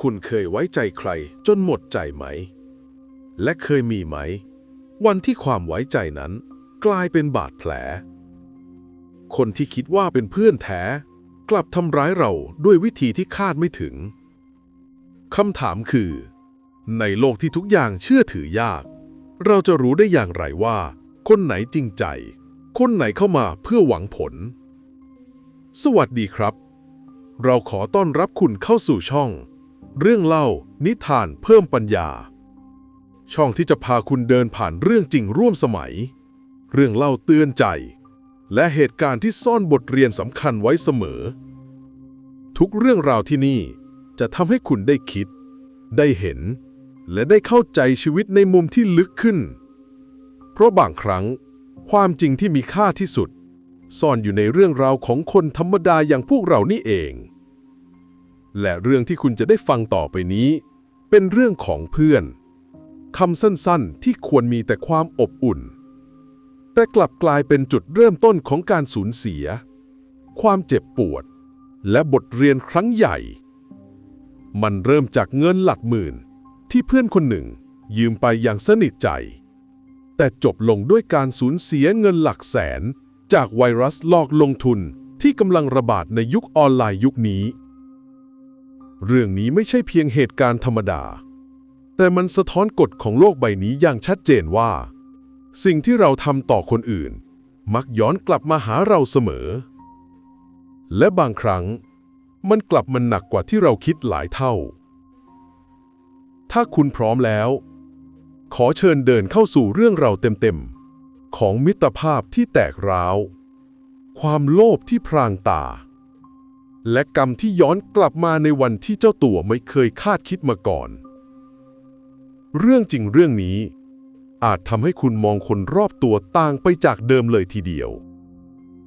คุณเคยไว้ใจใครจนหมดใจไหม และเคยมีไหม วันที่ความไว้ใจนั้น กลายเป็นบาดแผล คนที่คิดว่าเป็นเพื่อนแท้ กลับทำร้ายเราด้วยวิธีที่คาดไม่ถึงคำถามคือ ในโลกที่ทุกอย่างเชื่อถือยาก เราจะรู้ได้อย่างไรว่า คนไหนจริงใจ คนไหนเข้ามาเพื่อหวังผล สวัสดีครับ เราขอต้อนรับคุณเข้าสู่ช่อง เรื่องเล่า นิทานเพิ่มปัญญา ช่องที่จะพาคุณเดินผ่านเรื่องจริงร่วมสมัย เรื่องเล่าเตือนใจ และเหตุการณ์ที่ซ่อนบทเรียนสำคัญไว้เสมอ ทุกเรื่องราวที่นี่จะทำให้คุณได้คิด ได้เห็น และได้เข้าใจชีวิตในมุมที่ลึกขึ้น เพราะบางครั้ง ความจริงที่มีค่าที่สุด ซ่อนอยู่ในเรื่องราวของคนธรรมดาอย่างพวกเรานี่เอง และเรื่องที่คุณจะได้ฟังต่อไปนี้ เป็นเรื่องของเพื่อนคำสั้นๆ ที่ควรมีแต่ความอบอุ่น แต่กลับกลายเป็นจุดเริ่มต้นของการสูญเสีย ความเจ็บปวด และบทเรียนครั้งใหญ่ มันเริ่มจากเงินหลักหมื่น ที่เพื่อนคนหนึ่งยืมไปอย่างสนิทใจ แต่จบลงด้วยการสูญเสียเงินหลักแสน จากไวรัสหลอกลงทุนที่กำลังระบาดในยุคออนไลน์ยุคนี้ เรื่องนี้ไม่ใช่เพียงเหตุการณ์ธรรมดา แต่มันสะท้อนกฎของโลกใบนี้อย่างชัดเจนว่า สิ่งที่เราทำต่อคนอื่น มักย้อนกลับมาหาเราเสมอ และบางครั้ง มันกลับมันหนักกว่าที่เราคิดหลายเท่า ถ้าคุณพร้อมแล้ว ขอเชิญเดินเข้าสู่เรื่องเราวเต็มๆของมิตรภาพที่แตกร้าว ความโลภที่พรางตา และกรรมที่ย้อนกลับมาในวันที่เจ้าตัวไม่เคยคาดคิดมาก่อน เรื่องจริงเรื่องนี้ อาจทำให้คุณมองคนรอบตัวต่างไปจากเดิมเลยทีเดียว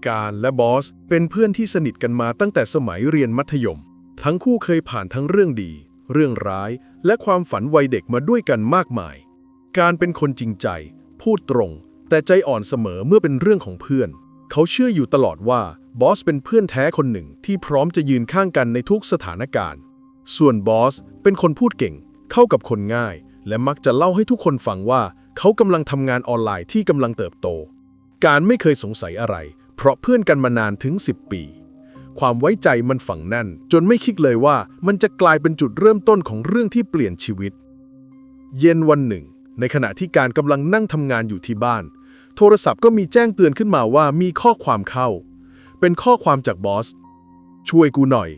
การและบอสเป็นเพื่อนที่สนิทกันมาตั้งแต่สมัยเรียนมัธยม ทั้งคู่เคยผ่านทั้งเรื่องดี เรื่องร้าย และความฝันวัยเด็กมาด้วยกันมากมาย การเป็นคนจริงใจ พูดตรง แต่ใจอ่อนเสมอเมื่อเป็นเรื่องของเพื่อน เขาเชื่ออยู่ตลอดว่าบอสเป็นเพื่อนแท้คนหนึ่งที่พร้อมจะยืนข้างกันในทุกสถานการณ์ ส่วนบอสเป็นคนพูดเก่ง เข้ากับคนง่าย และมักจะเล่าให้ทุกคนฟังว่าเขากำลังทำงานออนไลน์ที่กำลังเติบโต การไม่เคยสงสัยอะไร เพราะเพื่อนกันมานานถึง 10 ปี ความไว้ใจมันฝังแน่น จนไม่คิดเลยว่ามันจะกลายเป็นจุดเริ่มต้นของเรื่องที่เปลี่ยนชีวิต เย็นวันหนึ่ง ในขณะที่การกำลังนั่งทำงานอยู่ที่บ้าน โทรศัพท์ก็มีแจ้งเตือนขึ้นมาว่ามีข้อความเข้า เป็นข้อความจากบอส ช่วยกูหน่อย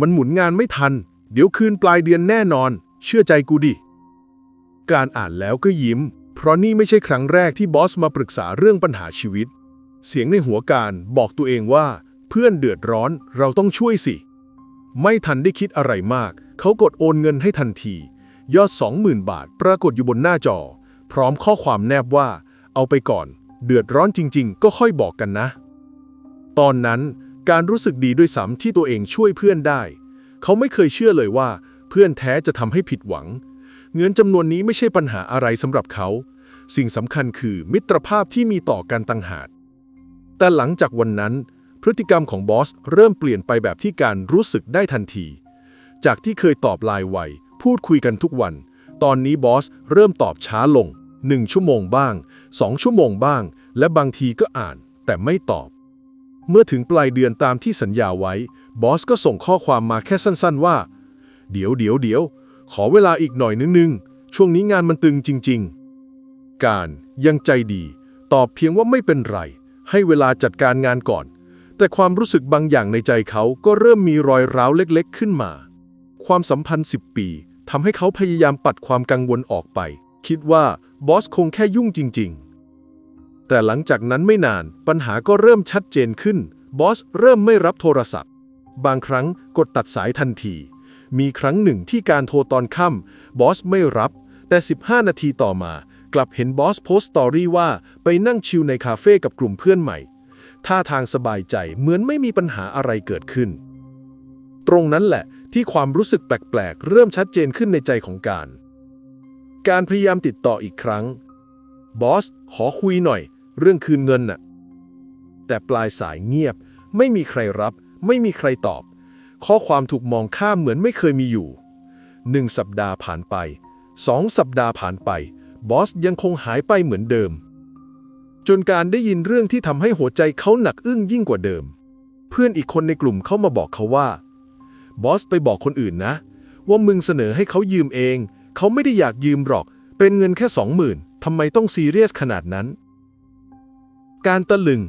มันหมุนงานไม่ทัน เดี๋ยวคืนปลายเดือนแน่นอน เชื่อใจกูดิ การอ่านแล้วก็ยิ้ม เพราะนี่ไม่ใช่ครั้งแรกที่บอสมาปรึกษาเรื่องปัญหาชีวิต เสียงในหัวการบอกตัวเองว่า เพื่อนเดือดร้อนเราต้องช่วยสิ ไม่ทันได้คิดอะไรมาก เขากดโอนเงินให้ทันที ยอด 20,000 บาท ปรากฏอยู่บนหน้าจอ พร้อมข้อความแนบว่า เอาไปก่อน เดือดร้อนจริง ๆ ก็ค่อยบอกกันนะ ตอนนั้นการรู้สึกดีด้วยซ้ำที่ตัวเองช่วยเพื่อนได้ เขาไม่เคยเชื่อเลยว่า เพื่อนแท้จะทำให้ผิดหวัง เงินจำนวนนี้ไม่ใช่ปัญหาอะไรสำหรับเขา สิ่งสำคัญคือมิตรภาพที่มีต่อกันต่างหากแต่หลังจากวันนั้น พฤติกรรมของบอสเริ่มเปลี่ยนไปแบบที่การรู้สึกได้ทันที จากที่เคยตอบไลน์ไวพูดคุยกันทุกวัน ตอนนี้บอสเริ่มตอบช้าลง 1 ชั่วโมงบ้าง 2 ชั่วโมงบ้าง และบางทีก็อ่าน แต่ไม่ตอบ เมื่อถึงปลายเดือนตามที่สัญญาไว้ บอสก็ส่งข้อความมาแค่สั้นๆว่า เดี๋ยวเดี๋ยวเดี๋ยวขอเวลาอีกหน่อยนึงนึงช่วงนี้งานมันตึงจริง ๆ การยังใจดี ตอบเพียงว่าไม่เป็นไร ให้เวลาจัดการงานก่อน แต่ความรู้สึกบางอย่างในใจเขาก็เริ่มมีรอยร้าวเล็กๆ ขึ้นมา ความสัมพันธ์ 10 ปีทำให้เขาพยายามปัดความกังวลออกไป คิดว่า บอสคงแค่ยุ่งจริง ๆ แต่หลังจากนั้นไม่นานปัญหาก็เริ่มชัดเจนขึ้น บอสเริ่มไม่รับโทรศัพท์ บางครั้งกดตัดสายทันที มีครั้งหนึ่งที่การโทรตอนค่ำบอสไม่รับ แต่ 15 นาทีต่อมา กลับเห็นบอสโพสต์สตอรี่ว่าไปนั่งชิลในคาเฟ่กับกลุ่มเพื่อนใหม่ท่าทางสบายใจเหมือนไม่มีปัญหาอะไรเกิดขึ้น ตรงนั้นแหละที่ความรู้สึกแปลก ๆ เริ่มชัดเจนขึ้นในใจของการ การพยายามติดต่ออีกครั้ง บอส ขอคุยหน่อย เรื่องคืนเงินน่ะ แต่ปลายสายเงียบ ไม่มีใครรับ ไม่มีใครตอบ ข้อความถูกมองข้ามเหมือนไม่เคยมีอยู่หนึ่งสัปดาห์ผ่านไปสองสัปดาห์ผ่านไป บอสยังคงหายไปเหมือนเดิม จนการได้ยินเรื่องที่ทำให้หัวใจเขาหนักอึ้งยิ่งกว่าเดิม เพื่อนอีกคนในกลุ่มเข้ามาบอกเขาว่า บอสไปบอกคนอื่นนะ ว่ามึงเสนอให้เขายืมเอง เขาไม่ได้อยากยืมหรอก เป็นเงินแค่สองหมื่นทำไมต้องซีเรียสขนาดนั้น การตะลึง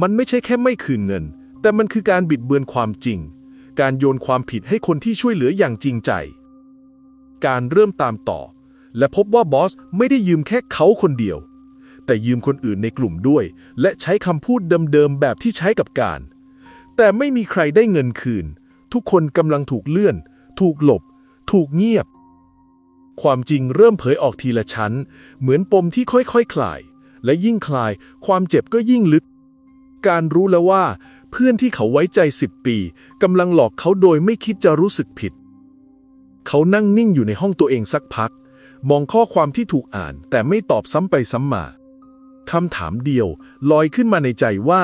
มันไม่ใช่แค่ไม่คืนเงิน แต่มันคือการบิดเบือนความจริง การโยนความผิดให้คนที่ช่วยเหลืออย่างจริงใจ การเริ่มตามต่อ และพบว่าบอสไม่ได้ยืมแค่เขาคนเดียว แต่ยืมคนอื่นในกลุ่มด้วย และใช้คำพูดเดิมๆแบบที่ใช้กับการ แต่ไม่มีใครได้เงินคืน ทุกคนกำลังถูกเลื่อน ถูกหลบ ถูกเงียบ ความจริงเริ่มเผยออกทีละชั้น เหมือนปมที่ค่อยๆคคลาย และยิ่งคลาย ความเจ็บก็ยิ่งลึก การรู้แล้วว่า เพื่อนที่เขาไว้ใจสิบปีกำลังหลอกเขาโดยไม่คิดจะรู้สึกผิด เขานั่งนิ่งอยู่ในห้องตัวเองสักพัก มองข้อความที่ถูกอ่าน แต่ไม่ตอบซ้ำไปซ้ำมาคำถามเดียว ลอยขึ้นมาในใจว่า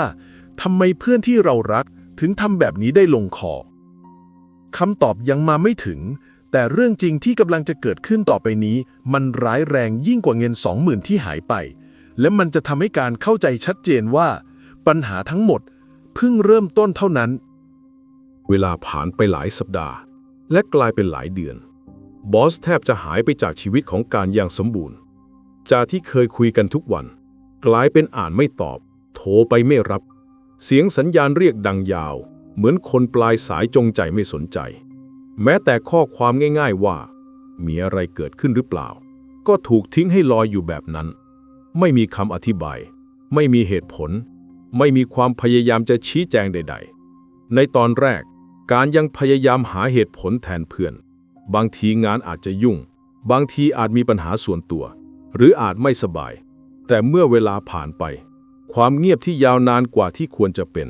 ทำไมเพื่อนที่เรารักถึงทำแบบนี้ได้ลงคอคำตอบยังมาไม่ถึง แต่เรื่องจริงที่กำลังจะเกิดขึ้นต่อไปนี้ มันร้ายแรงยิ่งกว่าเงินสองหมื่นที่หายไป และมันจะทำให้การเข้าใจชัดเจนว่า ปัญหาทั้งหมดเพิ่งเริ่มต้นเท่านั้น เวลาผ่านไปหลายสัปดาห์ และกลายเป็นหลายเดือน บอสแทบจะหายไปจากชีวิตของการอย่างสมบูรณ์ จากที่เคยคุยกันทุกวัน กลายเป็นอ่านไม่ตอบ โทรไปไม่รับ เสียงสัญญาณเรียกดังยาว เหมือนคนปลายสายจงใจไม่สนใจ แม้แต่ข้อความง่ายๆว่า มีอะไรเกิดขึ้นหรือเปล่า ก็ถูกทิ้งให้ลอยอยู่แบบนั้น ไม่มีคำอธิบาย ไม่มีเหตุผล ไม่มีความพยายามจะชี้แจงใด ๆ ในตอนแรก การยังพยายามหาเหตุผลแทนเพื่อน บางทีงานอาจจะยุ่ง บางทีอาจมีปัญหาส่วนตัว หรืออาจไม่สบาย แต่เมื่อเวลาผ่านไป ความเงียบที่ยาวนานกว่าที่ควรจะเป็น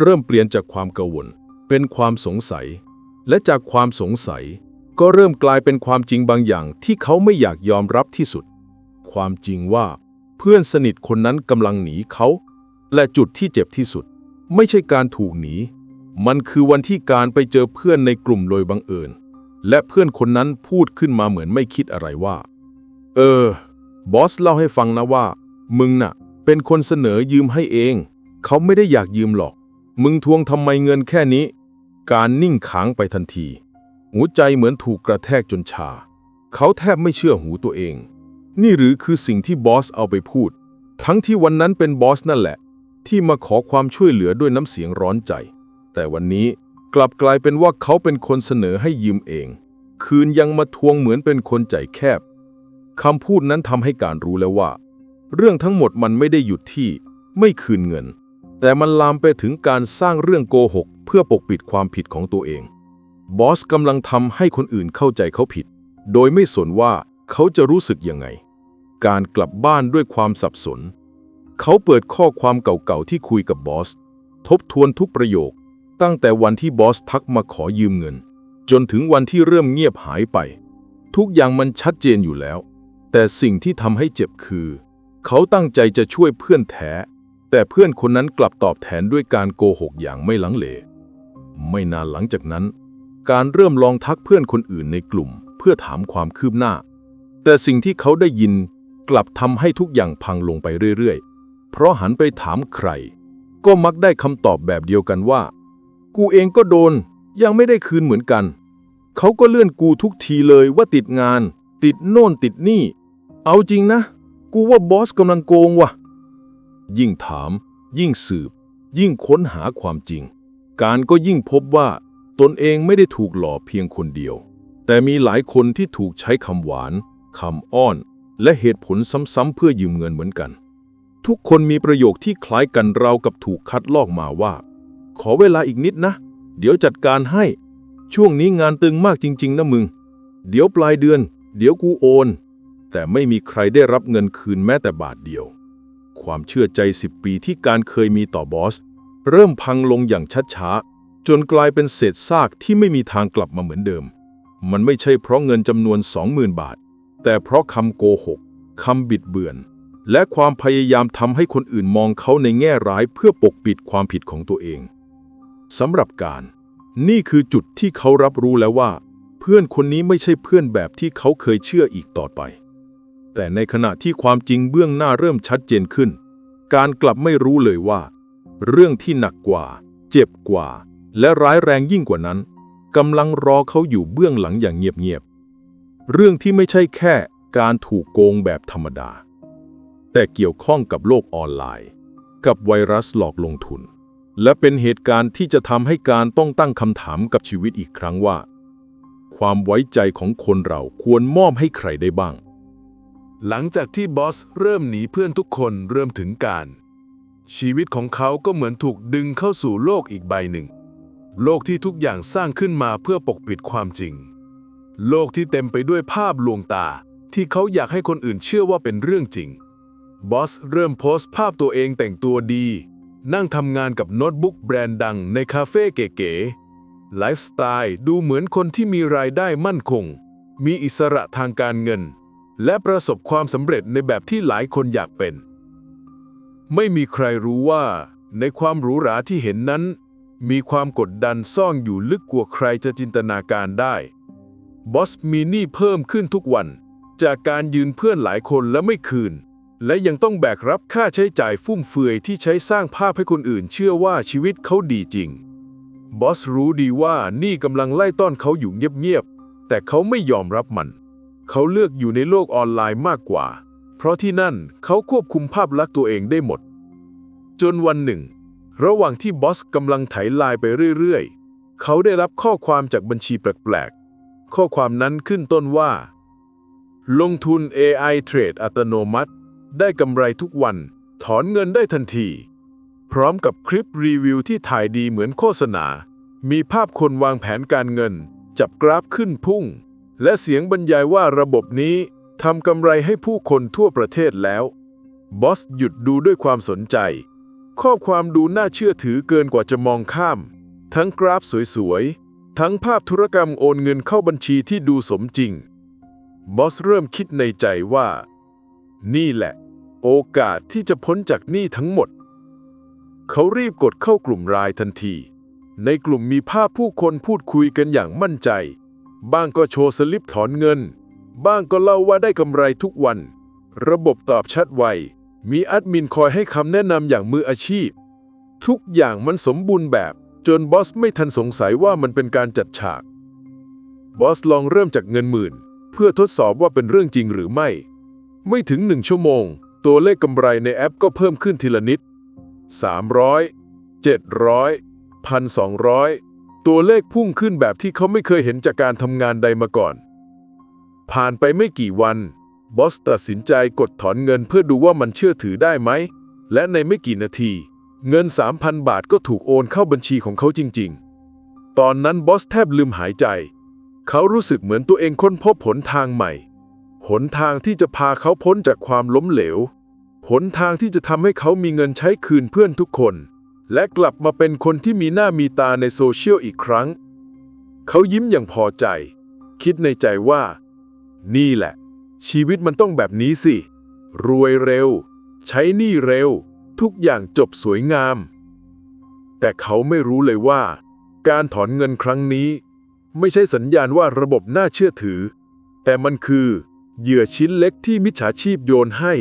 เริ่มเปลี่ยนจากความกังวล เป็นความสงสัย และจากความสงสัย ก็เริ่มกลายเป็นความจริงบางอย่างที่เขาไม่อยากยอมรับที่สุด ความจริงว่า เพื่อนสนิทคนนั้นกำลังหนีเขา และจุดที่เจ็บที่สุด ไม่ใช่การถูกหนี มันคือวันที่การไปเจอเพื่อนในกลุ่มโดยบังเอิญ และเพื่อนคนนั้นพูดขึ้นมาเหมือนไม่คิดอะไรว่า เออ บอสเล่าให้ฟังนะว่า มึงน่ะ เป็นคนเสนอยืมให้เอง เขาไม่ได้อยากยืมหรอก มึงทวงทำไมเงินแค่นี้ การนิ่งค้างไปทันที หัวใจเหมือนถูกกระแทกจนชา เขาแทบไม่เชื่อหูตัวเอง นี่หรือคือสิ่งที่บอสเอาไปพูด ทั้งที่วันนั้นเป็นบอสนั่นแหละ ที่มาขอความช่วยเหลือด้วยน้ำเสียงร้อนใจ แต่วันนี้กลับกลายเป็นว่าเขาเป็นคนเสนอให้ยืมเอง คืนยังมาทวงเหมือนเป็นคนใจแคบคำพูดนั้นทำให้การรู้แล้วว่า เรื่องทั้งหมดมันไม่ได้หยุดที่ไม่คืนเงิน แต่มันลามไปถึงการสร้างเรื่องโกหก เพื่อปกปิดความผิดของตัวเอง บอสกำลังทำให้คนอื่นเข้าใจเขาผิด โดยไม่สนว่าเขาจะรู้สึกยังไง การกลับบ้านด้วยความสับสน เขาเปิดข้อความเก่าๆที่คุยกับบอส ทบทวนทุกประโยค ตั้งแต่วันที่บอสทักมาขอยืมเงิน จนถึงวันที่เริ่มเงียบหายไป ทุกอย่างมันชัดเจนอยู่แล้ว แต่สิ่งที่ทำให้เจ็บคือ เขาตั้งใจจะช่วยเพื่อนแท้ แต่เพื่อนคนนั้นกลับตอบแทนด้วยการโกหกอย่างไม่ลังเล ไม่นานหลังจากนั้น การเริ่มลองทักเพื่อนคนอื่นในกลุ่ม เพื่อถามความคืบหน้า แต่สิ่งที่เขาได้ยินกลับทำให้ทุกอย่างพังลงไปเรื่อยๆ เพราะหันไปถามใคร ก็มักได้คำตอบแบบเดียวกันว่า กูเองก็โดน ยังไม่ได้คืนเหมือนกัน เขาก็เลื่อนกูทุกทีเลยว่าติดงาน ติดโน่นติดนี่ เอาจริงนะ กูว่าบอสกำลังโกงว่ะ ยิ่งถาม ยิ่งสืบ ยิ่งค้นหาความจริง การก็ยิ่งพบว่า ตนเองไม่ได้ถูกหลอกเพียงคนเดียว แต่มีหลายคนที่ถูกใช้คำหวานคำอ้อน และเหตุผลซ้ำๆเพื่อยืมเงินเหมือนกัน ทุกคนมีประโยคที่คล้ายกันราวกับถูกคัดลอกมาว่า ขอเวลาอีกนิดนะ เดี๋ยวจัดการให้ ช่วงนี้งานตึงมากจริง ๆนะมึง เดี๋ยวปลายเดือน เดี๋ยวกูโอน แต่ไม่มีใครได้รับเงินคืนแม้แต่บาทเดียว ความเชื่อใจสิบปีที่การเคยมีต่อบอส เริ่มพังลงอย่างช้าๆ จนกลายเป็นเศษซากที่ไม่มีทางกลับมาเหมือนเดิม มันไม่ใช่เพราะเงินจำนวน 20,000 บาท แต่เพราะคำโกหกคำบิดเบือน และความพยายามทำให้คนอื่นมองเขาในแง่ร้ายเพื่อปกปิดความผิดของตัวเองสำหรับการ นี่คือจุดที่เขารับรู้แล้วว่า เพื่อนคนนี้ไม่ใช่เพื่อนแบบที่เขาเคยเชื่ออีกต่อไป แต่ในขณะที่ความจริงเบื้องหน้าเริ่มชัดเจนขึ้น การกลับไม่รู้เลยว่า เรื่องที่หนักกว่า เจ็บกว่า และร้ายแรงยิ่งกว่านั้นกำลังรอเขาอยู่เบื้องหลังอย่างเงียบๆ เรื่องที่ไม่ใช่แค่การถูกโกงแบบธรรมดา แต่เกี่ยวข้องกับโลกออนไลน์ กับไวรัสหลอกลงทุน และเป็นเหตุการณ์ที่จะทำให้การต้องตั้งคำถามกับชีวิตอีกครั้งว่า ความไว้ใจของคนเราควรมอบให้ใครได้บ้าง หลังจากที่บอสเริ่มหนีเพื่อนทุกคนเริ่มถึงการ ชีวิตของเขาก็เหมือนถูกดึงเข้าสู่โลกอีกใบหนึ่ง โลกที่ทุกอย่างสร้างขึ้นมาเพื่อปกปิดความจริง โลกที่เต็มไปด้วยภาพลวงตา ที่เขาอยากให้คนอื่นเชื่อว่าเป็นเรื่องจริงบอสเริ่มโพสต์ภาพตัวเองแต่งตัวดี นั่งทำงานกับโน้ตบุ๊กแบรนด์ดังในคาเฟ่เก๋ๆไลฟ์สไตล์ดูเหมือนคนที่มีรายได้มั่นคง มีอิสระทางการเงิน และประสบความสำเร็จในแบบที่หลายคนอยากเป็น ไม่มีใครรู้ว่าในความหรูหราที่เห็นนั้น มีความกดดันซ่อนอยู่ลึกกว่าใครจะจินตนาการได้บอสมีหนี้เพิ่มขึ้นทุกวัน จากการยืนเพื่อนหลายคนและไม่คืน และยังต้องแบกรับค่าใช้จ่ายฟุ่มเฟือยที่ใช้สร้างภาพให้คนอื่นเชื่อว่าชีวิตเขาดีจริง บอสรู้ดีว่านี่กำลังไล่ต้อนเขาอยู่เงียบๆแต่เขาไม่ยอมรับมัน เขาเลือกอยู่ในโลกออนไลน์มากกว่า เพราะที่นั่นเขาควบคุมภาพลักษณ์ตัวเองได้หมด จนวันหนึ่ง ระหว่างที่บอสกำลังไถไลน์ไปเรื่อยๆ เขาได้รับข้อความจากบัญชีแปลกๆ ข้อความนั้นขึ้นต้นว่า ลงทุน AI เทรดอัตโนมัติ ได้กำไรทุกวัน ถอนเงินได้ทันที พร้อมกับคลิปรีวิวที่ถ่ายดีเหมือนโฆษณา มีภาพคนวางแผนการเงิน จับกราฟขึ้นพุ่ง และเสียงบรรยายว่าระบบนี้ทำกำไรให้ผู้คนทั่วประเทศแล้ว บอสหยุดดูด้วยความสนใจ ข้อความดูน่าเชื่อถือเกินกว่าจะมองข้าม ทั้งกราฟสวยๆ ทั้งภาพธุรกรรมโอนเงินเข้าบัญชีที่ดูสมจริง บอสเริ่มคิดในใจว่า นี่แหละ โอกาสที่จะพ้นจากหนี้ทั้งหมด เขารีบกดเข้ากลุ่มรายทันที ในกลุ่มมีภาพผู้คนพูดคุยกันอย่างมั่นใจ บ้างก็โชว์สลิปถอนเงิน บ้างก็เล่าว่าได้กำไรทุกวัน ระบบตอบชัดไว มีแอดมินคอยให้คำแนะนำอย่างมืออาชีพ ทุกอย่างมันสมบูรณ์แบบ จนบอสไม่ทันสงสัยว่ามันเป็นการจัดฉาก บอสลองเริ่มจากเงินหมื่น เพื่อทดสอบว่าเป็นเรื่องจริงหรือไม่ ไม่ถึงหนึ่งชั่วโมง ตัวเลขกำไรในแอปก็เพิ่มขึ้นทีละนิด300 700 1,200 ตัวเลขพุ่งขึ้นแบบที่เขาไม่เคยเห็นจากการทำงานใดมาก่อน ผ่านไปไม่กี่วัน บอสตัดสินใจกดถอนเงินเพื่อดูว่ามันเชื่อถือได้ไหม และในไม่กี่นาที เงิน 3,000 บาทก็ถูกโอนเข้าบัญชีของเขาจริง ๆ ตอนนั้นบอสแทบลืมหายใจ เขารู้สึกเหมือนตัวเองค้นพบหนทางใหม่ หนทางที่จะพาเขาพ้นจากความล้มเหลว หนทางที่จะทำให้เขามีเงินใช้คืนเพื่อนทุกคน และกลับมาเป็นคนที่มีหน้ามีตาในโซเชียลอีกครั้ง เขายิ้มอย่างพอใจ คิดในใจว่า นี่แหละ ชีวิตมันต้องแบบนี้สิ รวยเร็ว ใช้หนี้เร็ว ทุกอย่างจบสวยงาม แต่เขาไม่รู้เลยว่า การถอนเงินครั้งนี้ ไม่ใช่สัญญาณว่าระบบน่าเชื่อถือ แต่มันคือ เหยื่อชิ้นเล็กที่มิจฉาชีพโยนให้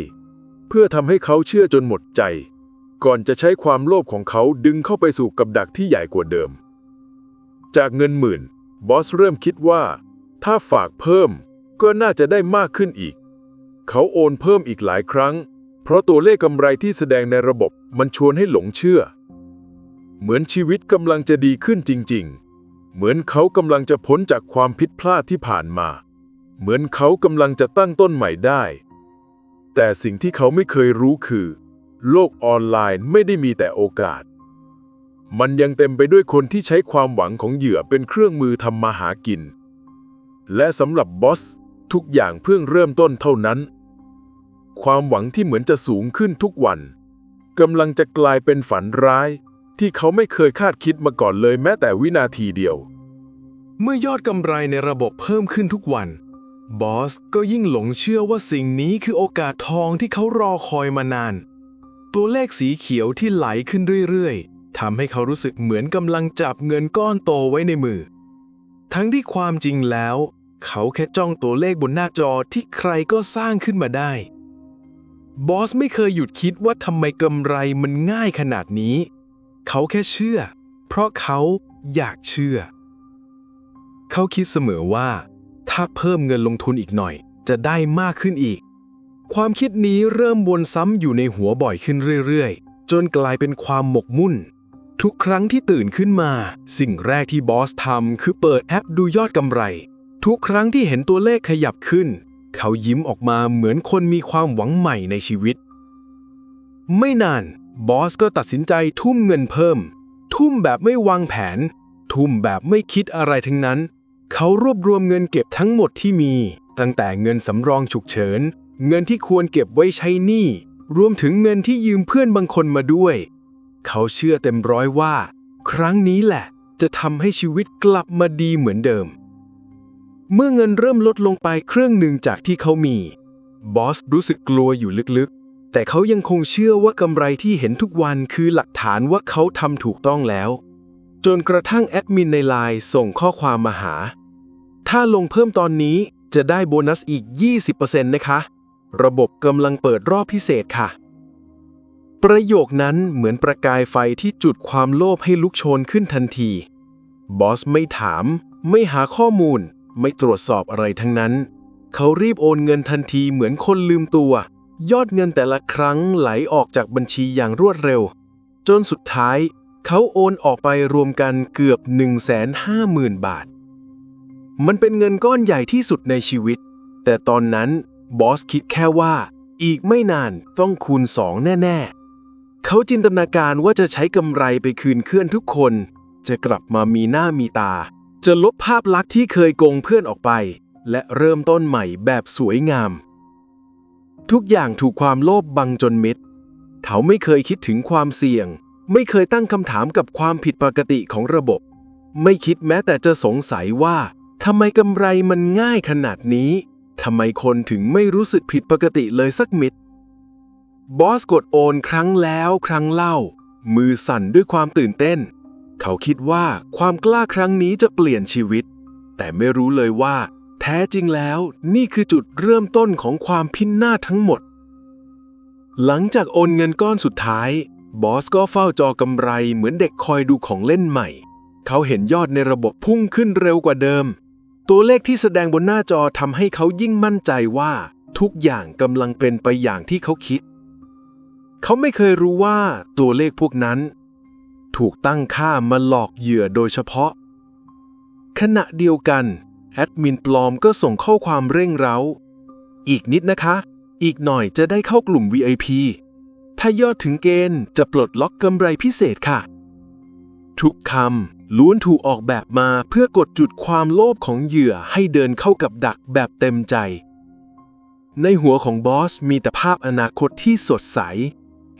เพื่อทำให้เขาเชื่อจนหมดใจ ก่อนจะใช้ความโลภของเขาดึงเข้าไปสู่กับดักที่ใหญ่กว่าเดิม จากเงินหมื่น บอสเริ่มคิดว่า ถ้าฝากเพิ่มก็น่าจะได้มากขึ้นอีก เขาโอนเพิ่มอีกหลายครั้ง เพราะตัวเลขกำไรที่แสดงในระบบมันชวนให้หลงเชื่อ เหมือนชีวิตกำลังจะดีขึ้นจริง ๆ เหมือนเขากำลังจะพ้นจากความผิดพลาดที่ผ่านมา เหมือนเขากำลังจะตั้งต้นใหม่ได้ แต่สิ่งที่เขาไม่เคยรู้คือ โลกออนไลน์ไม่ได้มีแต่โอกาส มันยังเต็มไปด้วยคนที่ใช้ความหวังของเหยื่อเป็นเครื่องมือทำมาหากิน และสำหรับบอส ทุกอย่างเพิ่งเริ่มต้นเท่านั้น ความหวังที่เหมือนจะสูงขึ้นทุกวันกำลังจะกลายเป็นฝันร้าย ที่เขาไม่เคยคาดคิดมาก่อนเลยแม้แต่วินาทีเดียว เมื่อยอดกำไรในระบบเพิ่มขึ้นทุกวัน บอสก็ยิ่งหลงเชื่อว่าสิ่งนี้คือโอกาสทองที่เขารอคอยมานาน ตัวเลขสีเขียวที่ไหลขึ้นเรื่อยๆทำให้เขารู้สึกเหมือนกำลังจับเงินก้อนโตไว้ในมือ ทั้งที่ความจริงแล้ว เขาแค่จ้องตัวเลขบนหน้าจอที่ใครก็สร้างขึ้นมาได้ บอสไม่เคยหยุดคิดว่าทำไมกำไรมันง่ายขนาดนี้ เขาแค่เชื่อ เพราะเขาอยากเชื่อ เขาคิดเสมอว่า ถ้าเพิ่มเงินลงทุนอีกหน่อย จะได้มากขึ้นอีก ความคิดนี้เริ่มวนซ้ำอยู่ในหัวบ่อยขึ้นเรื่อยๆ จนกลายเป็นความหมกมุ่น ทุกครั้งที่ตื่นขึ้นมา สิ่งแรกที่บอสทำคือเปิดแอปดูยอดกำไร ทุกครั้งที่เห็นตัวเลขขยับขึ้น เขายิ้มออกมาเหมือนคนมีความหวังใหม่ในชีวิต ไม่นานบอสก็ตัดสินใจทุ่มเงินเพิ่ม ทุ่มแบบไม่วางแผน ทุ่มแบบไม่คิดอะไรทั้งนั้น เขารวบรวมเงินเก็บทั้งหมดที่มี ตั้งแต่เงินสำรองฉุกเฉิน เงินที่ควรเก็บไว้ใช้หนี้ รวมถึงเงินที่ยืมเพื่อนบางคนมาด้วย เขาเชื่อเต็มร้อยว่า ครั้งนี้แหละ จะทำให้ชีวิตกลับมาดีเหมือนเดิม เมื่อเงินเริ่มลดลงไปเครึ่องหนึ่งจากที่เขามี บอสรู้สึกกลัวอยู่ลึกๆ แต่เขายังคงเชื่อว่ากำไรที่เห็นทุกวันคือหลักฐานว่าเขาทำถูกต้องแล้ว จนกระทั่งแอดมินในไลน์ส่งข้อความมาหา ถ้าลงเพิ่มตอนนี้จะได้โบนัสอีก 20%นะคะ ระบบกำลังเปิดรอบพิเศษค่ะ ประโยคนั้นเหมือนประกายไฟที่จุดความโลภให้ลุกโชนขึ้นทันที บอสไม่ถาม ไม่หาข้อมูล ไม่ตรวจสอบอะไรทั้งนั้น เขารีบโอนเงินทันทีเหมือนคนลืมตัว ยอดเงินแต่ละครั้งไหลออกจากบัญชีอย่างรวดเร็ว จนสุดท้าย เขาโอนออกไปรวมกันเกือบ 150,000 บาท มันเป็นเงินก้อนใหญ่ที่สุดในชีวิต แต่ตอนนั้น บอสคิดแค่ว่า อีกไม่นานต้องคูณสองแน่ ๆ เขาจินตนาการว่าจะใช้กำไรไปคืนเพื่อนทุกคน จะกลับมามีหน้ามีตา จะลบภาพลักษณ์ที่เคยโกงเพื่อนออกไป และเริ่มต้นใหม่แบบสวยงาม ทุกอย่างถูกความโลภบังจนม็ดเขาไม่เคยคิดถึงความเสี่ยง ไม่เคยตั้งคำถามกับความผิดปกติของระบบ ไม่คิดแม้แต่จะสงสัยว่าทำไมกำไรมันง่ายขนาดนี้ ทำไมคนถึงไม่รู้สึกผิดปกติเลยสักมิดบอสกดโอนครั้งแล้วครั้งเล่า มือสั่นด้วยความตื่นเต้น เขาคิดว่าความกล้าครั้งนี้จะเปลี่ยนชีวิต แต่ไม่รู้เลยว่า แท้จริงแล้วนี่คือจุดเริ่มต้นของความพินาศทั้งหมด หลังจากโอนเงินก้อนสุดท้าย บอสก็เฝ้าจอกำไรเหมือนเด็กคอยดูของเล่นใหม่ เขาเห็นยอดในระบบพุ่งขึ้นเร็วกว่าเดิม ตัวเลขที่แสดงบนหน้าจอทำให้เขายิ่งมั่นใจว่า ทุกอย่างกำลังเป็นไปอย่างที่เขาคิด เขาไม่เคยรู้ว่าตัวเลขพวกนั้น ถูกตั้งค่ามาหลอกเหยื่อโดยเฉพาะ ขณะเดียวกัน แอดมินปลอมก็ส่งข้อความเร่งเร้า อีกนิดนะคะ อีกหน่อยจะได้เข้ากลุ่ม VIP ถ้ายอดถึงเกณฑ์จะปลดล็อกกำไรพิเศษค่ะ ทุกคำ ล้วนถูกออกแบบมาเพื่อกดจุดความโลภของเหยื่อให้เดินเข้ากับดักแบบเต็มใจ ในหัวของบอสมีแต่ภาพอนาคตที่สดใส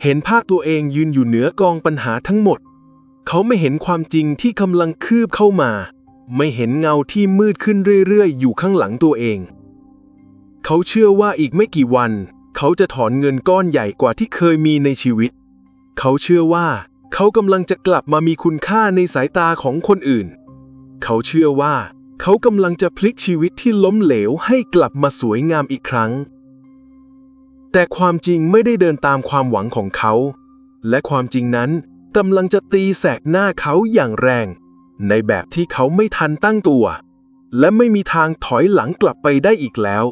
เห็นภาพตัวเองยืนอยู่เหนือกองปัญหาทั้งหมด เขาไม่เห็นความจริงที่กำลังคืบเข้ามา ไม่เห็นเงาที่มืดขึ้นเรื่อยๆ อยู่ข้างหลังตัวเอง เขาเชื่อว่าอีกไม่กี่วัน เขาจะถอนเงินก้อนใหญ่กว่าที่เคยมีในชีวิต เขาเชื่อว่า เขากำลังจะกลับมามีคุณค่าในสายตาของคนอื่น เขาเชื่อว่า เขากำลังจะพลิกชีวิตที่ล้มเหลวให้กลับมาสวยงามอีกครั้ง แต่ความจริงไม่ได้เดินตามความหวังของเขา และความจริงนั้นกำลังจะตีแสกหน้าเขาอย่างแรง ในแบบที่เขาไม่ทันตั้งตัว และไม่มีทางถอยหลังกลับไปได้อีกแล้ว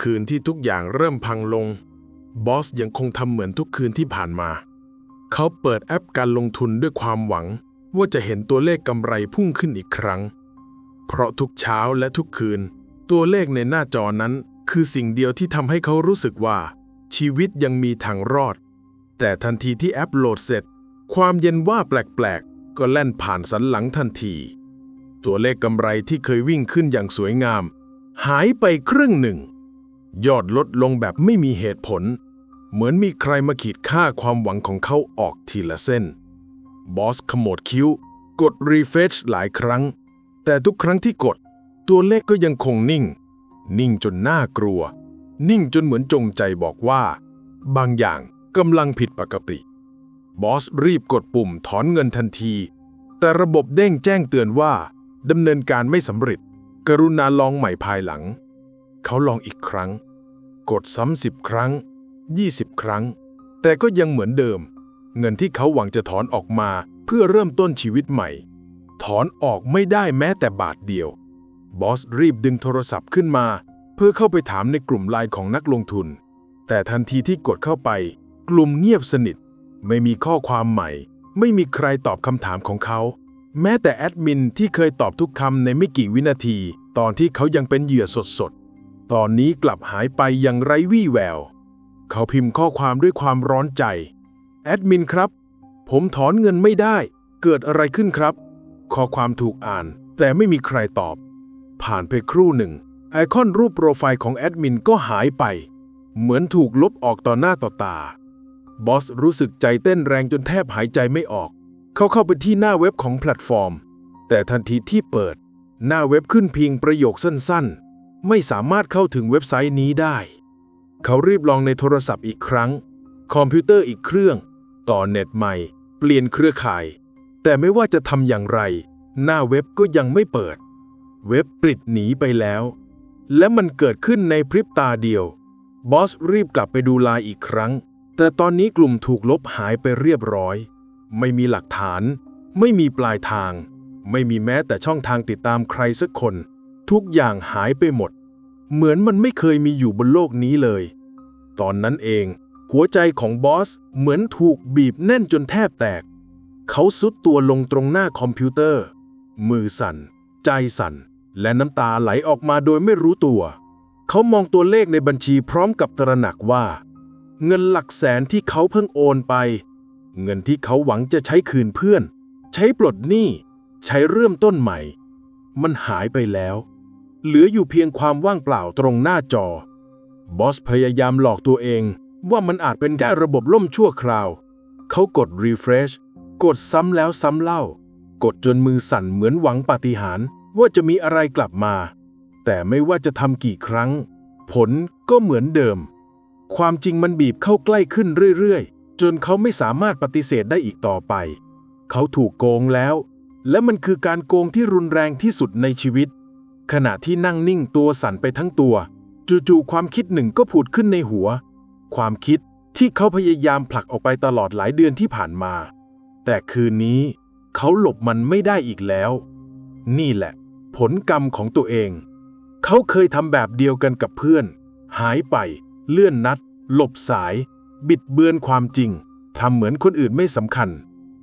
คืนที่ทุกอย่างเริ่มพังลง บอสยังคงทำเหมือนทุกคืนที่ผ่านมา เขาเปิดแอปการลงทุนด้วยความหวัง ว่าจะเห็นตัวเลขกำไรพุ่งขึ้นอีกครั้ง เพราะทุกเช้าและทุกคืน ตัวเลขในหน้าจอนั้น คือสิ่งเดียวที่ทำให้เขารู้สึกว่า ชีวิตยังมีทางรอด แต่ทันทีที่แอปโหลดเสร็จ ความเย็นว่าแปลกๆ ก็แล่นผ่านสันหลังทันที ตัวเลขกำไรที่เคยวิ่งขึ้นอย่างสวยงาม หายไปครึ่งหนึ่ง ยอดลดลงแบบไม่มีเหตุผล เหมือนมีใครมาขีดค่าความหวังของเขาออกทีละเส้น บอสขมวดคิ้ว กดรีเฟชหลายครั้ง แต่ทุกครั้งที่กด ตัวเลขก็ยังคงนิ่ง นิ่งจนน่ากลัว นิ่งจนเหมือนจงใจบอกว่า บางอย่างกำลังผิดปกติ บอสรีบกดปุ่มถอนเงินทันที แต่ระบบเด้งแจ้งเตือนว่าดำเนินการไม่สำเร็จ กรุณาลองใหม่ภายหลัง เขาลองอีกครั้ง กดซ้ำสิบครั้ง 20 ครั้ง แต่ก็ยังเหมือนเดิม เงินที่เขาหวังจะถอนออกมาเพื่อเริ่มต้นชีวิตใหม่ ถอนออกไม่ได้แม้แต่บาทเดียว บอสรีบดึงโทรศัพท์ขึ้นมา เพื่อเข้าไปถามในกลุ่มไลน์ของนักลงทุน แต่ทันทีที่กดเข้าไป กลุ่มเงียบสนิท ไม่มีข้อความใหม่ ไม่มีใครตอบคำถามของเขา แม้แต่แอดมินที่เคยตอบทุกคำในไม่กี่วินาที ตอนที่เขายังเป็นเหยื่อสดๆตอนนี้กลับหายไปอย่างไร้วี่แวว เขาพิมพ์ข้อความด้วยความร้อนใจ แอดมินครับ ผมถอนเงินไม่ได้ เกิดอะไรขึ้นครับ ข้อความถูกอ่าน แต่ไม่มีใครตอบ ผ่านไปครู่หนึ่ง ไอคอนรูปโปรไฟล์ของแอดมินก็หายไป เหมือนถูกลบออกต่อหน้าต่อตา บอสรู้สึกใจเต้นแรงจนแทบหายใจไม่ออก เขาเข้าไปที่หน้าเว็บของแพลตฟอร์ม แต่ทันทีที่เปิด หน้าเว็บขึ้นเพียงประโยคสั้นๆ ไม่สามารถเข้าถึงเว็บไซต์นี้ได้ เขารีบลองในโทรศัพท์อีกครั้ง คอมพิวเตอร์อีกเครื่อง ต่อเน็ตใหม่ เปลี่ยนเครือข่าย แต่ไม่ว่าจะทำอย่างไร หน้าเว็บก็ยังไม่เปิด เว็บปิดหนีไปแล้ว และมันเกิดขึ้นในพริบตาเดียว บอสรีบกลับไปดูไลน์อีกครั้ง แต่ตอนนี้กลุ่มถูกลบหายไปเรียบร้อย ไม่มีหลักฐาน ไม่มีปลายทาง ไม่มีแม้แต่ช่องทางติดตามใครสักคน ทุกอย่างหายไปหมด เหมือนมันไม่เคยมีอยู่บนโลกนี้เลย ตอนนั้นเอง หัวใจของบอสเหมือนถูกบีบแน่นจนแทบแตก เขาซุดตัวลงตรงหน้าคอมพิวเตอร์ มือสั่น ใจสั่น และน้ำตาไหลออกมาโดยไม่รู้ตัว เขามองตัวเลขในบัญชีพร้อมกับตระหนักว่า เงินหลักแสนที่เขาเพิ่งโอนไป เงินที่เขาหวังจะใช้คืนเพื่อน ใช้ปลดหนี้ ใช้เริ่มต้นใหม่ มันหายไปแล้ว เหลืออยู่เพียงความว่างเปล่าตรงหน้าจอ บอสพยายามหลอกตัวเอง ว่ามันอาจเป็นแค่ระบบล่มชั่วคราว เขากด refresh กดซ้ำแล้วซ้ำเล่า กดจนมือสั่นเหมือนหวังปาฏิหาริย์ว่าจะมีอะไรกลับมา แต่ไม่ว่าจะทำกี่ครั้ง ผลก็เหมือนเดิม ความจริงมันบีบเข้าใกล้ขึ้นเรื่อยๆ จนเขาไม่สามารถปฏิเสธได้อีกต่อไป เขาถูกโกงแล้ว และมันคือการโกงที่รุนแรงที่สุดในชีวิต ขณะที่นั่งนิ่งตัวสั่นไปทั้งตัว จู่ๆความคิดหนึ่งก็ผุดขึ้นในหัว ความคิดที่เขาพยายามผลักออกไปตลอดหลายเดือนที่ผ่านมา แต่คืนนี้เขาหลบมันไม่ได้อีกแล้ว นี่แหละ ผลกรรมของตัวเอง เขาเคยทำแบบเดียวกันกับเพื่อน หายไป เลื่อนนัด หลบสาย บิดเบือนความจริงทำเหมือนคนอื่นไม่สำคัญ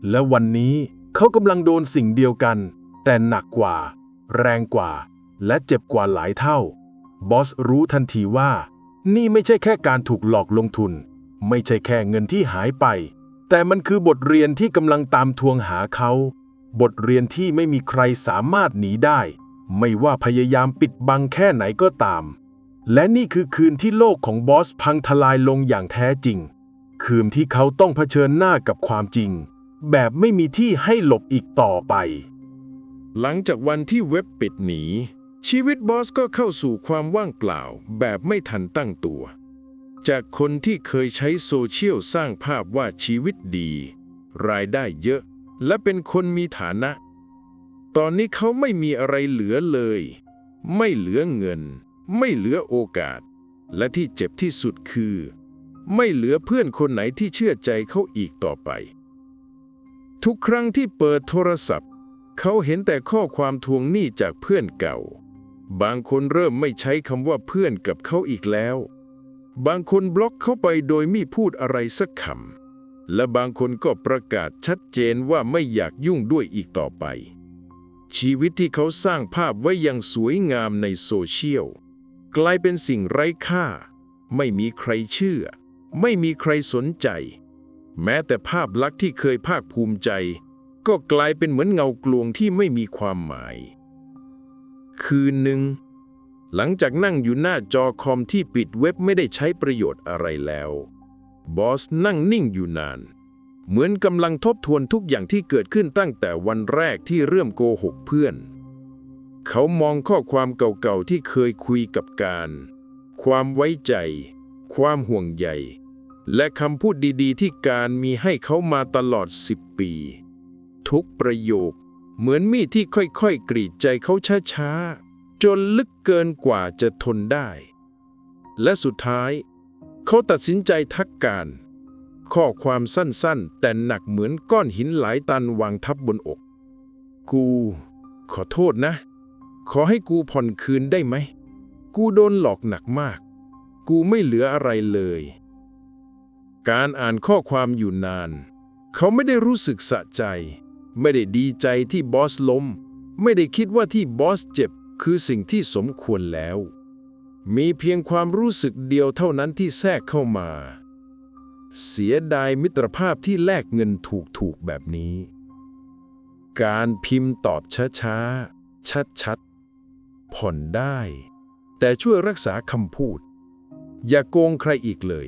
และวันนี้เขากำลังโดนสิ่งเดียวกัน แต่หนักกว่า แรงกว่า และเจ็บกว่าหลายเท่า บอสรู้ทันทีว่า นี่ไม่ใช่แค่การถูกหลอกลงทุน ไม่ใช่แค่เงินที่หายไป แต่มันคือบทเรียนที่กำลังตามทวงหาเขา บทเรียนที่ไม่มีใครสามารถหนีได้ ไม่ว่าพยายามปิดบังแค่ไหนก็ตาม และนี่คือคืนที่โลกของบอสพังทลายลงอย่างแท้จริง คืนที่เขาต้องเผชิญหน้ากับความจริง แบบไม่มีที่ให้หลบอีกต่อไป หลังจากวันที่เว็บปิดหนี ชีวิตบอสก็เข้าสู่ความว่างเปล่าแบบไม่ทันตั้งตัว จากคนที่เคยใช้โซเชียลสร้างภาพว่าชีวิตดี รายได้เยอะ และเป็นคนมีฐานะ ตอนนี้เขาไม่มีอะไรเหลือเลย ไม่เหลือเงิน ไม่เหลือโอกาส และที่เจ็บที่สุดคือ ไม่เหลือเพื่อนคนไหนที่เชื่อใจเขาอีกต่อไป ทุกครั้งที่เปิดโทรศัพท์ เขาเห็นแต่ข้อความทวงหนี้จากเพื่อนเก่า บางคนเริ่มไม่ใช้คำว่าเพื่อนกับเขาอีกแล้ว บางคนบล็อกเขาไปโดยไม่พูดอะไรสักคำ และบางคนก็ประกาศชัดเจนว่าไม่อยากยุ่งด้วยอีกต่อไป ชีวิตที่เขาสร้างภาพไว้อย่างสวยงามในโซเชียล กลายเป็นสิ่งไร้ค่า ไม่มีใครเชื่อ ไม่มีใครสนใจ แม้แต่ภาพลักษณ์ที่เคยภาคภูมิใจ ก็กลายเป็นเหมือนเงากลวงที่ไม่มีความหมาย คืนหนึ่ง หลังจากนั่งอยู่หน้าจอคอมที่ปิดเว็บไม่ได้ใช้ประโยชน์อะไรแล้ว บอสนั่งนิ่งอยู่นาน เหมือนกำลังทบทวนทุกอย่างที่เกิดขึ้นตั้งแต่วันแรกที่เริ่มโกหกเพื่อน เขามองข้อความเก่าๆที่เคยคุยกับการ ความไว้ใจ ความห่วงใยและคำพูดดีๆ ที่การมีให้เขามาตลอด10ปี ทุกประโยค เหมือนมีดที่ค่อยๆ กรีดใจเขาช้าๆ จนลึกเกินกว่าจะทนได้ และสุดท้าย เขาตัดสินใจทักการ ข้อความสั้นๆ แต่หนักเหมือนก้อนหินหลายตันวางทับบนอก กู ขอโทษนะ ขอให้กูผ่อนคืนได้ไหม กูโดนหลอกหนักมาก กูไม่เหลืออะไรเลย การอ่านข้อความอยู่นาน เขาไม่ได้รู้สึกสะใจ ไม่ได้ดีใจที่บอสล้ม ไม่ได้คิดว่าที่บอสเจ็บคือสิ่งที่สมควรแล้ว มีเพียงความรู้สึกเดียวเท่านั้นที่แทรกเข้ามา เสียดายมิตรภาพที่แลกเงินถูกๆแบบนี้ การพิมพ์ตอบช้าๆ ชัดๆ ผ่อนได้ แต่ช่วยรักษาคำพูด อย่าโกงใครอีกเลย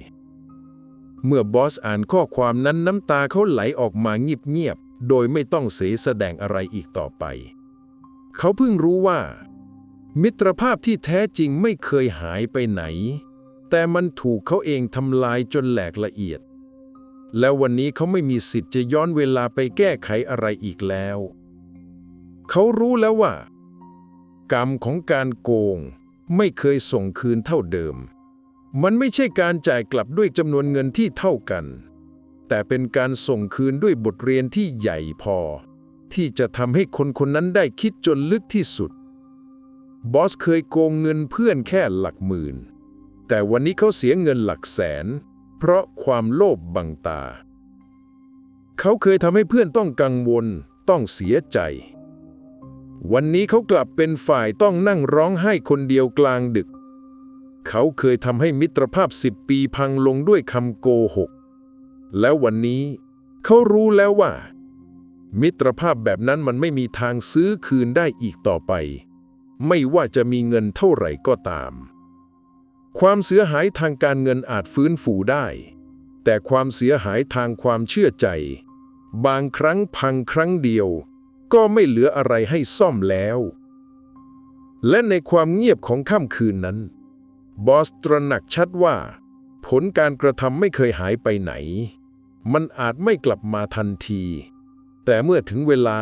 เมื่อบอสอ่านข้อความนั้นน้ำตาเขาไหลออกมาเงียบๆ โดยไม่ต้องเสแสดงอะไรอีกต่อไป เขาเพิ่งรู้ว่า มิตรภาพที่แท้จริงไม่เคยหายไปไหน แต่มันถูกเขาเองทำลายจนแหลกละเอียด แล้ววันนี้เขาไม่มีสิทธิ์จะย้อนเวลาไปแก้ไขอะไรอีกแล้ว เขารู้แล้วว่า กรรมของการโกงไม่เคยส่งคืนเท่าเดิม มันไม่ใช่การจ่ายกลับด้วยจำนวนเงินที่เท่ากัน แต่เป็นการส่งคืนด้วยบทเรียนที่ใหญ่พอ ที่จะทำให้คนคนนั้นได้คิดจนลึกที่สุด บอสเคยโกงเงินเพื่อนแค่หลักหมื่น แต่วันนี้เขาเสียเงินหลักแสน เพราะความโลภบังตา เขาเคยทำให้เพื่อนต้องกังวล ต้องเสียใจ วันนี้เขากลับเป็นฝ่ายต้องนั่งร้องไห้คนเดียวกลางดึก เขาเคยทำให้มิตรภาพสิบปีพังลงด้วยคำโกหก แล้ววันนี้ เขารู้แล้วว่า มิตรภาพแบบนั้นมันไม่มีทางซื้อคืนได้อีกต่อไป ไม่ว่าจะมีเงินเท่าไหร่ก็ตาม ความเสียหายทางการเงินอาจฟื้นฟูได้ แต่ความเสียหายทางความเชื่อใจ บางครั้งพังครั้งเดียว ก็ไม่เหลืออะไรให้ซ่อมแล้ว และในความเงียบของค่ำคืนนั้น บอสตระหนักชัดว่าผลการกระทำไม่เคยหายไปไหน มันอาจไม่กลับมาทันที แต่เมื่อถึงเวลา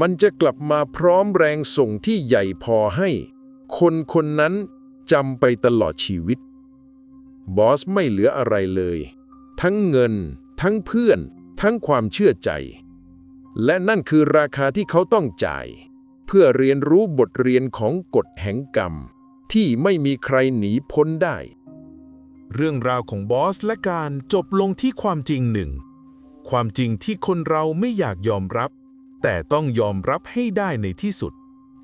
มันจะกลับมาพร้อมแรงส่งที่ใหญ่พอให้ คนคนนั้นจำไปตลอดชีวิต บอสไม่เหลืออะไรเลย ทั้งเงิน ทั้งเพื่อน ทั้งความเชื่อใจ และนั่นคือราคาที่เขาต้องจ่าย เพื่อเรียนรู้บทเรียนของกฎแห่งกรรม ที่ไม่มีใครหนีพ้นได้ เรื่องราวของบอสและการจบลงที่ความจริงหนึ่ง ความจริงที่คนเราไม่อยากยอมรับ แต่ต้องยอมรับให้ได้ในที่สุด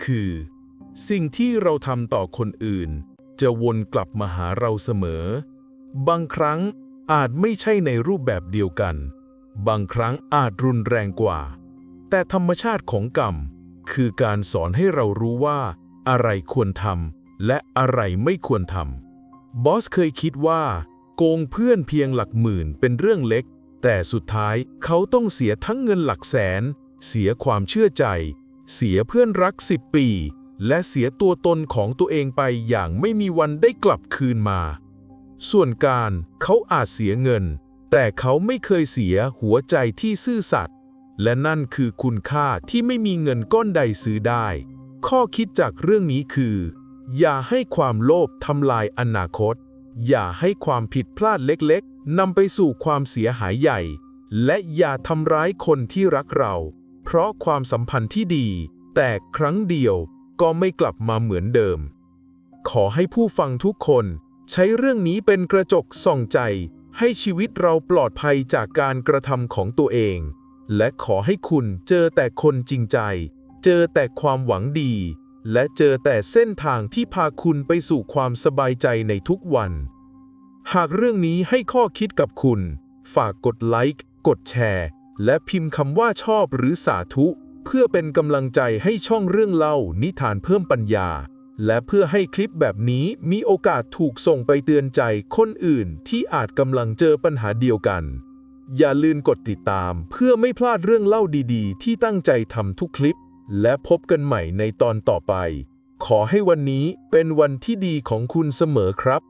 คือ สิ่งที่เราทำต่อคนอื่น จะวนกลับมาหาเราเสมอ บางครั้งอาจไม่ใช่ในรูปแบบเดียวกัน บางครั้งอาจรุนแรงกว่า แต่ธรรมชาติของกรรม คือการสอนให้เรารู้ว่า อะไรควรทำและอะไรไม่ควรทำ บอสเคยคิดว่า โกงเพื่อนเพียงหลักหมื่นเป็นเรื่องเล็ก แต่สุดท้ายเขาต้องเสียทั้งเงินหลักแสน เสียความเชื่อใจ เสียเพื่อนรักสิบปี และเสียตัวตนของตัวเองไปอย่างไม่มีวันได้กลับคืนมา ส่วนการเขาอาจเสียเงิน แต่เขาไม่เคยเสียหัวใจที่ซื่อสัตย์และนั่นคือคุณค่าที่ไม่มีเงินก้อนใดซื้อได้ ข้อคิดจากเรื่องนี้คือ อย่าให้ความโลภทำลายอนาคต อย่าให้ความผิดพลาดเล็กๆนำไปสู่ความเสียหายใหญ่ และอย่าทำร้ายคนที่รักเรา เพราะความสัมพันธ์ที่ดี แต่ครั้งเดียวก็ไม่กลับมาเหมือนเดิม ขอให้ผู้ฟังทุกคนใช้เรื่องนี้เป็นกระจกส่องใจ ให้ชีวิตเราปลอดภัยจากการกระทำของตัวเอง และขอให้คุณเจอแต่คนจริงใจ เจอแต่ความหวังดี และเจอแต่เส้นทางที่พาคุณไปสู่ความสบายใจในทุกวัน หากเรื่องนี้ให้ข้อคิดกับคุณ ฝากกดไลค์ กดแชร์ และพิมพ์คำว่าชอบหรือสาธุ เพื่อเป็นกำลังใจให้ช่องเรื่องเล่านิทานเพิ่มปัญญา และเพื่อให้คลิปแบบนี้มีโอกาสถูกส่งไปเตือนใจคนอื่นที่อาจกำลังเจอปัญหาเดียวกัน อย่าลืมกดติดตามเพื่อไม่พลาดเรื่องเล่าดีๆ ที่ตั้งใจทำทุกคลิป และพบกันใหม่ในตอนต่อไป ขอให้วันนี้เป็นวันที่ดีของคุณเสมอครับ